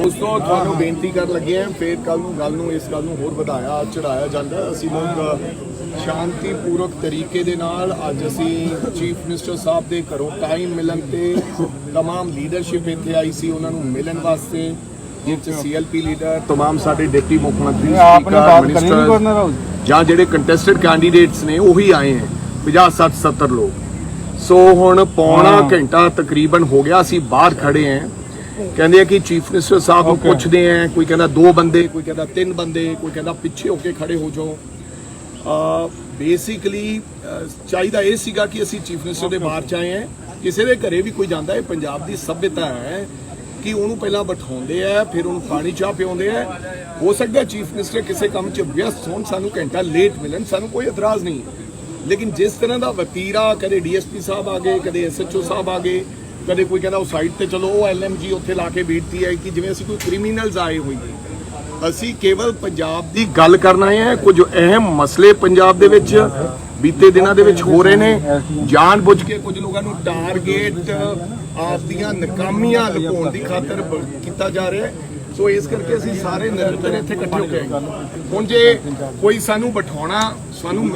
ਉਸ ਤੋਂ ਤੁਹਾਨੂੰ ਬੇਨਤੀ ਕਰਨ ਲੱਗੇ ਆ ਫੇਰ ਕੱਲ ਨੂੰ ਗੱਲ ਨੂੰ ਇਸ ਗੱਲ ਨੂੰ ਹੋਰ ਵਧਾਇਆ ਚੜਾਇਆ ਜਾਂਦਾ ਅਸੀਂ ਲੋਕ ਸ਼ਾਂਤੀਪੂਰਵਕ ਤਰੀਕੇ ਦੇ ਨਾਲ ਅੱਜ ਅਸੀਂ ਚੀਫ ਮਿਨਿਸਟਰ ਸਾਹਿਬ ਦੇ ਘਰੋਂ ਟਾਈਮ ਮਿਲਣ ਤੇ तमाम ਲੀਡਰਸ਼ਿਪ ਇੱਥੇ ਆਈ ਸੀ ਉਹਨਾਂ ਨੂੰ ਮਿਲਣ ਵਾਸਤੇ ਜਿਸ ਚ ਸੀਐਲਪੀ ਲੀਡਰ तमाम ਸਾਡੇ ਡਿਪਟੀ ਮੁੱਖ ਮੰਤਰੀ आपने speaker, बात करनी नहीं minister, गवर्नर हाउस ਜਾਂ ਜਿਹੜੇ ਕੰਟੈਸਟਡ ਕੈਂਡੀਡੇਟਸ ਨੇ ਉਹੀ ਆਏ ਹੈ 50 60 70 ਲੋਕ ਸੋ ਹੁਣ ਪੌਣਾ। ਘੰਟਾ ਤਕਰੀਬਨ ਹੋ ਗਿਆ ਅਸੀਂ ਬਾਹਰ ਖੜੇ ਹਾਂ। ਕਹਿੰਦੇ ਆ ਕਿ ਚੀਫ ਮਿਨਿਸਟਰ ਸਾਹਿਬ ਨੂੰ. ਪੁੱਛਦੇ ਆ ਕੋਈ ਕਹਿੰਦਾ ਦੋ ਬੰਦੇ ਕੋਈ ਕਹਿੰਦਾ ਤਿੰਨ ਬੰਦੇ ਕੋਈ ਕਹਿੰਦਾ ਪਿੱਛੇ ਹੋ ਕੇ ਖੜੇ ਹੋ ਜਾਓ। ਬੇਸਿਕਲੀ ਚਾਹੀਦਾ ਇਹ ਸੀਗਾ ਕਿ ਅਸੀਂ ਚੀਫ ਮਿਨਿਸਟਰ ਦੇ ਬਾਹਰ ਚ ਆਏ ਹਾਂ। ਕਿਸੇ ਦੇ ਘਰੇ ਵੀ ਕੋਈ ਜਾਂਦਾ ਹੈ ਪੰਜਾਬ ਦੀ ਸਭਿਅਤਾ ਹੈ ਕਿ ਉਹਨੂੰ ਪਹਿਲਾਂ ਬਿਠਾਉਂਦੇ ਆ ਫਿਰ ਉਹਨੂੰ ਪਾਣੀ ਚਾਹ ਪਿਆਉਂਦੇ ਆ। ਹੋ ਸਕਦਾ ਚੀਫ ਮਿਨਿਸਟਰ ਕਿਸੇ ਕੰਮ 'ਚ ਵਿਅਸਤ ਹੋਣ ਸਾਨੂੰ ਘੰਟਾ ਲੇਟ ਮਿਲਣ ਸਾਨੂੰ ਕੋਈ ਇਤਰਾਜ਼ ਨਹੀਂ। ਲੇਕਿਨ ਜਿਸ ਤਰ੍ਹਾਂ ਦਾ ਵਤੀਰਾ ਕਦੇ ਡੀਐਸਪੀ ਸਾਹਿਬ ਆ ਗਏ, ਕਦੇ ਐਸਐਚਓ ਸਾਹਿਬ ਆ ਗਏ, ਕਦੇ ਕੋਈ ਕਹਿੰਦਾ ਉਹ ਸਾਈਡ ਤੇ ਚਲੋ, ਉਹ ਐਲਐਮਜੀ ਉੱਥੇ ਲਾ ਕੇ ਬੈਠਤੀ ਹੈ ਕਿ ਜਿਵੇਂ ਅਸੀਂ ਕੋਈ ਕ੍ਰਿਮੀਨਲਸ ਆਏ ਹੋਈਏ ਅਸੀਂ ਕੇਵਲ ਪੰਜਾਬ ਦੀ ਗੱਲ ਕਰਨ ਆਏ ਹਾਂ, ਕੁਝ ਅਹਿਮ ਮਸਲੇ ਪੰਜਾਬ ਦੇ ਵਿੱਚ ਬੀਤੇ ਦਿਨਾਂ ਦੇ ਵਿੱਚ ਹੋ ਰਹੇ ਨੇ। ਜਾਣ ਬੁੱਝ ਕੇ ਕੁਝ ਲੋਕਾਂ ਨੂੰ ਟਾਰਗੇਟ ਆਪਦੀਆਂ ਨਕਾਮੀਆਂ ਲੁਕਾਉਣ ਦੀ ਖਾਤਰ ਕੀਤਾ ਜਾ ਰਿਹਾ ਹੈ। ਸੋ ਇਸ ਕਰਕੇ ਅਸੀਂ ਸਾਰੇ ਨਿਰੰਤਰ ਇੱਥੇ ਇਕੱਠੇ ਹੋ ਕੇ ਆਏ। ਹੁਣ ਜੇ ਕੋਈ ਸਾਨੂੰ ਬਿਠਾਉਣਾ, ਸਾਨੂੰ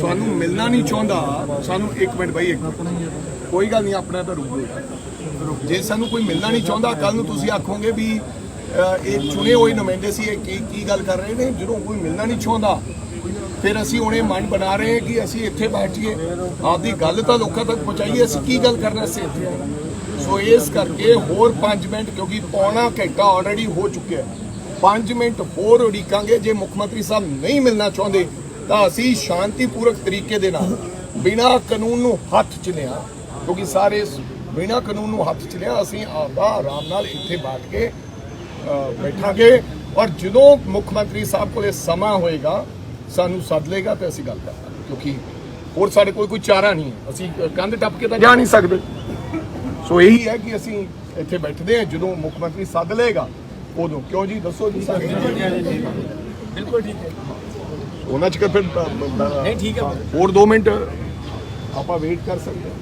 ਸਾਨੂੰ ਮਿਲਣਾ ਨਹੀਂ ਚਾਹੁੰਦਾ, ਸਾਨੂੰ ਇੱਕ ਮਿੰਟ ਬਾਈ, ਇੱਕ ਕੋਈ ਗੱਲ ਨਹੀਂ, ਆਪਣਾ ਤਾਂ ਰੁਕ ਜਾਓ। ਜੇ ਸਾਨੂੰ ਕੋਈ ਮਿਲਣਾ ਨਹੀਂ ਚਾਹੁੰਦਾ ਕੱਲ ਨੂੰ ਤੁਸੀਂ ਆਖੋਗੇ ਵੀ ਇਹ ਚੁਣੇ ਹੋਏ ਨੁਮਾਇੰਦੇ ਸੀ, ਇਹ ਕੀ ਕੀ ਗੱਲ ਕਰ ਰਹੇ ਨੇ? ਜਦੋਂ ਕੋਈ ਮਿਲਣਾ ਨਹੀਂ ਚਾਹੁੰਦਾ, ਫਿਰ ਅਸੀਂ ਹੁਣੇ ਮਨ ਬਣਾ ਰਹੇ ਹਾਂ ਕਿ ਅਸੀਂ ਇੱਥੇ ਬੈਠੀਏ। ਆਪਦੀ ਗੱਲ ਤਾਂ ਲੋਕਾਂ ਤੱਕ ਪਹੁੰਚਾਈਏ, ਅਸੀਂ ਕੀ ਗੱਲ ਕਰਨਾ ਸੀ ਇੱਥੇ? ਸੋ ਇਸ ਕਰਕੇ ਹੋਰ 5 ਮਿੰਟ, ਕਿਉਂਕਿ ਪੌਣਾ ਘੰਟਾ ਆਲਰੇਡੀ ਹੋ ਚੁੱਕਿਆ ਹੈ। 5 ਮਿੰਟ ਹੋਰ ਉਡੀਕਾਂਗੇ। ਜੇ ਮੁੱਖ ਮੰਤਰੀ ਸਾਹਿਬ ਨਹੀਂ ਮਿਲਣਾ ਚਾਹੁੰਦੇ, ਤਾਂ ਅਸੀਂ ਸ਼ਾਂਤੀਪੂਰਕ ਤਰੀਕੇ ਦੇ ਨਾਲ ਬਿਨਾਂ ਕਾਨੂੰਨ ਨੂੰ ਹੱਥ ਚ ਲਿਆ, ਕਿਉਂਕਿ ਸਾਰੇ ਬਿਨਾਂ ਕਾਨੂੰਨ ਨੂੰ ਹੱਥ ਚ ਲਿਆ, ਅਸੀਂ ਆਪਦਾ ਆਰਾਮ ਨਾਲ ਇੱਥੇ ਬੈਠ ਕੇ ਬੈਠਾਂਗੇ। ਔਰ ਜਦੋਂ ਮੁੱਖ ਮੰਤਰੀ ਸਾਹਿਬ ਕੋਲੇ ਸਮਾਂ ਹੋਏਗਾ, ਸਾਨੂੰ ਸੱਦ ਲੇਗਾ ਤੇ ਅਸੀਂ ਗੱਲ ਕਰਾਂਗੇ। ਕਿਉਂਕਿ ਹੋਰ ਸਾਡੇ ਕੋਲ ਕੋਈ ਚਾਰਾ ਨਹੀਂ ਹੈ। ਅਸੀਂ ਕੰਧ ਟੱਪ ਕੇ ਤਾਂ ਜਾ ਨਹੀਂ ਸਕਦੇ। ਸੋ ਇਹੀ ਹੈ ਕਿ ਅਸੀਂ ਇੱਥੇ ਬੈਠਦੇ ਹਾਂ ਜਦੋਂ ਮੁੱਖ ਮੰਤਰੀ ਸੱਦ ਲੇਗਾ ਉਦੋਂ। ਕਿਉਂ ਜੀ? ਦੱਸੋ ਜੀ। ਬਿਲਕੁਲ ਠੀਕ ਹੈ ਉਹਨਾਂ ਚ ਫਿਰ ਨਹੀਂ ਠੀਕ ਹੈ। ਹੋਰ 2 ਮਿੰਟ ਆਪਾਂ ਵੇਟ ਕਰ ਸਕਦੇ ਹਾਂ।